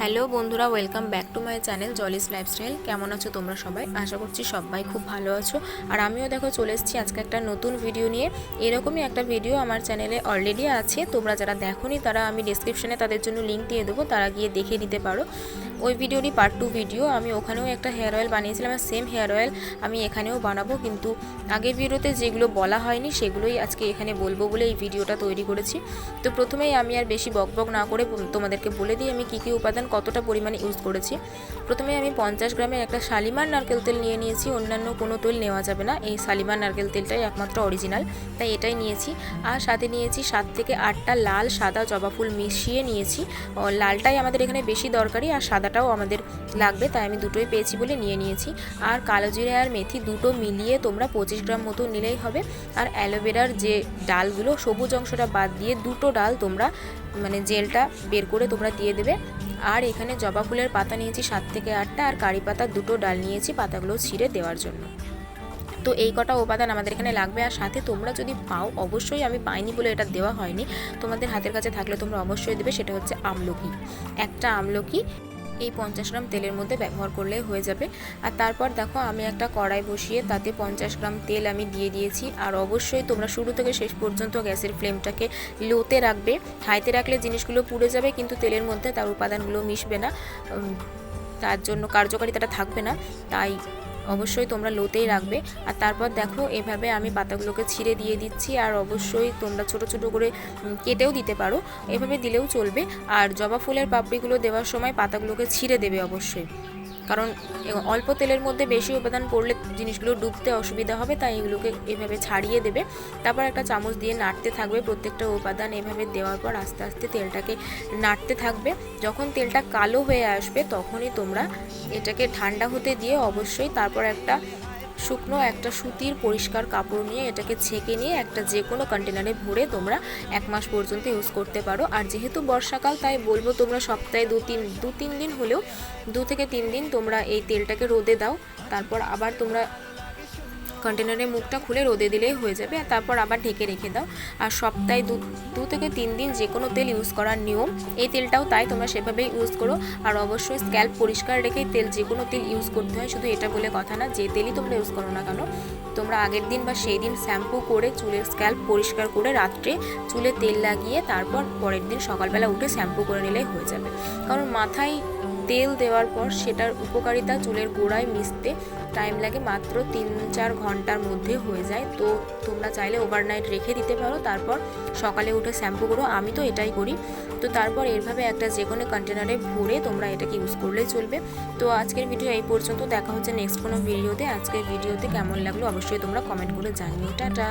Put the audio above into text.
Hello বন্ধুরা, welcome back to my channel Jolly's lifestyle. কেমন আছো তোমরা সবাই? আশা করছি সবাই খুব ভালো আছো। আর আমিও দেখো চলে এসেছি আজকে একটা নতুন ভিডিও নিয়ে। এরকমই একটা ভিডিও আমার চ্যানেলে অলরেডি আছে। তোমরা যারা দেখোনি, তারা আমি ডিসক্রিপশানে তাদের জন্য লিঙ্ক দিয়ে দেবো, তারা গিয়ে দেখে নিতে পারো। ওই ভিডিওটি পার্ট টু ভিডিও আমি ওখানেও একটা হেয়ার অয়েল বানিয়েছিলাম আর সেম হেয়ার অয়েল আমি এখানেও বানাবো। কিন্তু আগের ভিডিওতে যেগুলো বলা হয়নি, সেগুলোই আজকে এখানে বলব বলে এই ভিডিওটা তৈরি করেছি। তো প্রথমেই আমি আর বেশি বকবক না করে তোমাদেরকে বলে দিই আমি কী কী উপাদান কতটা পরিমাণে ইউজ করেছি। প্রথমে আমি পঞ্চাশ গ্রামের একটা শালিমার নারকেল তেল নিয়ে নিয়েছি। অন্যান্য কোনো তেল নেওয়া যাবে না। এই শালিমার নারকেল তেলটাই একমাত্র অরিজিনাল তাই এটাই নিয়েছি। আর সাথে নিয়েছি সাত থেকে আটটা লাল সাদা জবা ফুল মিশিয়ে নিয়েছি। লালটাই আমাদের এখানে বেশি দরকারি আর সাদাটাও আমাদের লাগবে, তাই আমি দুটোই পেয়েছি বলে নিয়ে নিয়েছি। আর কালো জিরে আর মেথি দুটো মিলিয়ে তোমরা পঁচিশ গ্রাম মতো নিলেই হবে। আর অ্যালোভেরার যে ডালগুলো, সবুজ অংশটা বাদ দিয়ে দুটো ডাল তোমরা মানে জেলটা বের করে তোমরা দিয়ে দেবে। আর এখানে জবা ফুলের পাতা নিয়েছি সাত থেকে আটটা, আর কারি পাতার দুটো ডাল নিয়েছি পাতাগুলো ছিঁড়ে দেওয়ার জন্য। তো এই কটা উপাদান আমাদের এখানে লাগবে। আর সাথে তোমরা যদি পাও, অবশ্যই আমি পাইনি বলে এটা দেওয়া হয়নি। তোমাদের হাতের কাছে থাকলে তোমরা অবশ্যই দেবে, সেটা হচ্ছে আমলকি। একটা আমলকি এই পঞ্চাশ গ্রাম তেলের মধ্যে ব্যবহার করলে হয়ে যাবে। আর তারপর দেখো আমি একটা কড়াই বসিয়ে তাতে পঞ্চাশ গ্রাম তেল আমি দিয়ে দিয়েছি। আর অবশ্যই তোমরা শুরু থেকে শেষ পর্যন্ত গ্যাসের ফ্লেমটাকে লোতে রাখবে। হাইতে রাখলে জিনিসগুলো পুড়ে যাবে, কিন্তু তেলের মধ্যে তার উপাদানগুলো মিশবে না। তার জন্য কার্যকারিতাটা থাকবে না। তাই অবশ্যই তোমরা লোতেই রাখবে। আর তারপর দেখো, এভাবে আমি পাতাগুলোকে ছিঁড়ে দিয়ে দিচ্ছি। আর অবশ্যই তোমরা ছোট ছোট করে কেটেও দিতে পারো। এভাবে দিলেও চলবে। আর জবা ফুলের পাপড়িগুলো দেওয়ার সময় পাতাগুলোকে ছিঁড়ে দেবে অবশ্যই। কারণ অল্প তেলের মধ্যে বেশি উপাদান পড়লে জিনিসগুলো ডুবতে অসুবিধা হবে, তাই এগুলোকে এভাবে ছাড়িয়ে দেবে। তারপর একটা চামচ দিয়ে নাড়তে থাকবে প্রত্যেকটা উপাদান এভাবে দেওয়ার পর আস্তে আস্তে তেলটাকে নাড়তে থাকবে। যখন তেলটা কালো হয়ে আসবে, তখনই তোমরা এটাকে ঠান্ডা হতে দিয়ে অবশ্যই তারপর একটা শুকনো একটা সুতির পরিষ্কার কাপড় নিয়ে এটাকে ছেঁকে নিয়ে একটা যে কোনো কন্টেনারে ভরে তোমরা এক মাস পর্যন্ত ইউজ করতে পারো। আর যেহেতু বর্ষাকাল, তাই বলব তোমরা সপ্তাহে দু তিন দু তিন দিন হলেও দু থেকে তিন দিন তোমরা এই তেলটাকে রোদে দাও। তারপর আবার তোমরা কন্টেনারের মুখটা খুলে রোদে দিলেই হয়ে যাবে আর তারপর আবার ঢেকে রেখে দাও। আর সপ্তাহে দু দু থেকে তিন দিন যে কোনো তেল ইউজ করার নিয়ম, এই তেলটাও তাই তোমরা সেভাবেই ইউজ করো। আর অবশ্যই স্ক্যাল্প পরিষ্কার রেখেই তেল যে কোনো তেল ইউজ করতে হয়, শুধু এটা বলে কথা না, যে তেলই তোমরা ইউজ করো না কেন, তোমরা আগের দিন বা সেই দিন শ্যাম্পু করে চুলের স্ক্যাল্প পরিষ্কার করে রাত্রে চুলে তেল লাগিয়ে তারপর পরের দিন সকালবেলা উঠে শ্যাম্পু করে নিলেই হয়ে যাবে। কারণ মাথায় তেল দেওয়ার পর সেটার উপকারিতা চুলের গোড়ায় মিশতে টাইম লাগে মাত্র তিন, চার ঘণ্টার মধ্যে হয়ে যায়। তো তোমরা চাইলে ওভারনাইট রেখে দিতে পারো। তারপর সকালে উঠে শ্যাম্পু করো। আমি তো এটাই করি। তো তারপর এরভাবে একটা যে কোনো কন্টেনারে ভরে তোমরা এটাকে ইউজ করলেই চলবে। তো আজকের ভিডিও এই পর্যন্ত। দেখা হচ্ছে নেক্সট কোনো ভিডিওতে আজকের ভিডিওতে কেমন লাগল অবশ্যই তোমরা কমেন্ট করে জানিও। টাটা!